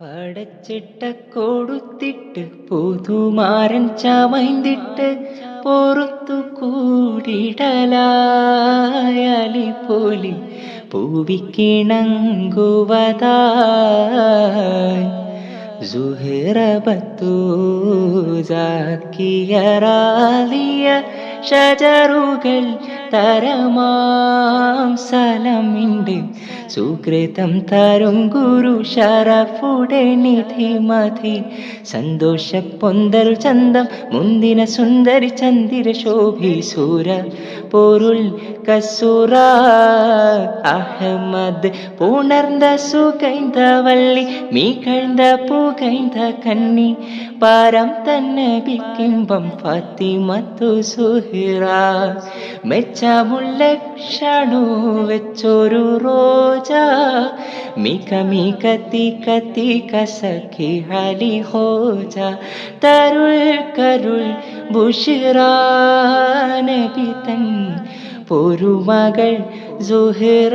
പടച്ചിട്ട കൊടുത്തിട്ട് പുതുമാരൻ ചമൈന്തിട്ട് പുറത്തു കൂടിടലായലി പോലി പൂവിക്കിണങ്ങുവതായി. സുഹൃബത്തൂസാക്കിയറാലിയ ഷജറുകൾ തരമാം സലമിണ്ട്. സുകൃതം തരും ഗുരു ഷറഫുടെ നിധിമതി സന്തോഷ പൊന്തൽ ചന്തം മുന്തിന സുന്ദരി ചന്ദിര ശോഭി സൂര പൊരുൾ കസുറ അഹമ്മദ് പുണർന്ന സുഗൈന്ത വള്ളി മീ കഴിந்த പൂകൈന്ത കന്നി പാരം തന്നബിക്കിമ്പം ഫാത്തിമത്തു സുഹിറ. മെച്ചമുള്ള ക്ഷണു വെച്ചൊരു റോജ. മിക മിക തിക തിക സഖി ഹലി ഹോജ. തരുൾ കരുൾ ബുഷിറാനബി തൻ പൊരുമകൾ സുഹിറ.